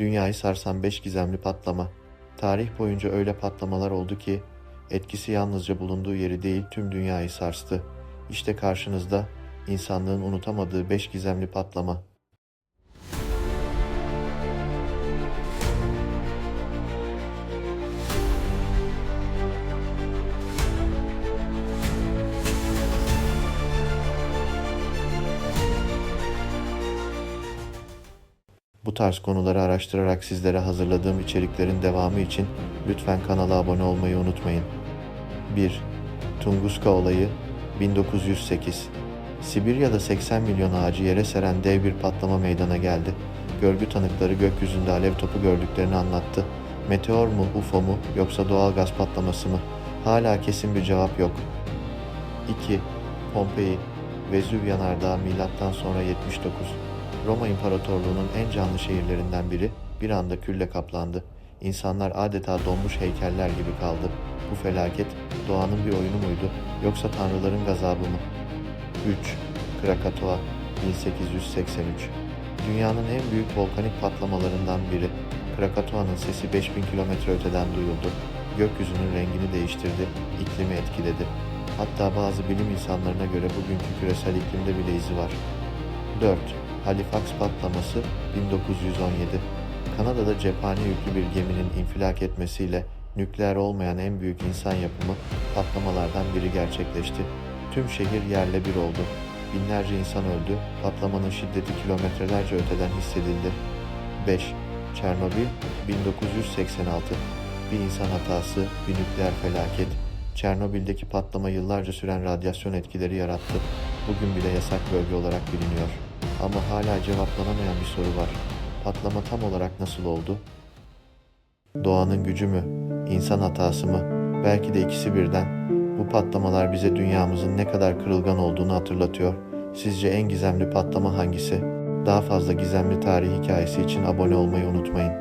Dünyayı sarsan beş gizemli patlama. Tarih boyunca öyle patlamalar oldu ki etkisi yalnızca bulunduğu yeri değil tüm dünyayı sarstı. İşte karşınızda insanlığın unutamadığı beş gizemli patlama. Bu tarz konuları araştırarak sizlere hazırladığım içeriklerin devamı için lütfen kanala abone olmayı unutmayın. 1. Tunguska olayı 1908 Sibirya'da 80 milyon ağacı yere seren dev bir patlama meydana geldi. Görgü tanıkları gökyüzünde alev topu gördüklerini anlattı. Meteor mu, UFO mu yoksa doğal gaz patlaması mı? Hala kesin bir cevap yok. 2. Pompei Vezüv yanardağı milattan sonra 79 Roma İmparatorluğu'nun en canlı şehirlerinden biri bir anda külle kaplandı. İnsanlar adeta donmuş heykeller gibi kaldı. Bu felaket doğanın bir oyunu muydu yoksa tanrıların gazabı mı? 3. Krakatoa 1883 Dünyanın en büyük volkanik patlamalarından biri. Krakatoa'nın sesi 5000 kilometre öteden duyuldu. Gökyüzünün rengini değiştirdi, iklimi etkiledi. Hatta bazı bilim insanlarına göre bugünkü küresel iklimde bile izi var. 4. Halifax patlaması 1917 Kanada'da cephane yüklü bir geminin infilak etmesiyle nükleer olmayan en büyük insan yapımı patlamalardan biri gerçekleşti. Tüm şehir yerle bir oldu. Binlerce insan öldü. Patlamanın şiddeti kilometrelerce öteden hissedildi. 5. Çernobil 1986 Bir insan hatası, bir nükleer felaket. Çernobil'deki patlama yıllarca süren radyasyon etkileri yarattı. Bugün bile yasak bölge olarak biliniyor. Ama hala cevaplanamayan bir soru var. Patlama tam olarak nasıl oldu? Doğanın gücü mü? İnsan hatası mı? Belki de ikisi birden. Bu patlamalar bize dünyamızın ne kadar kırılgan olduğunu hatırlatıyor. Sizce en gizemli patlama hangisi? Daha fazla gizemli tarih hikayesi için abone olmayı unutmayın.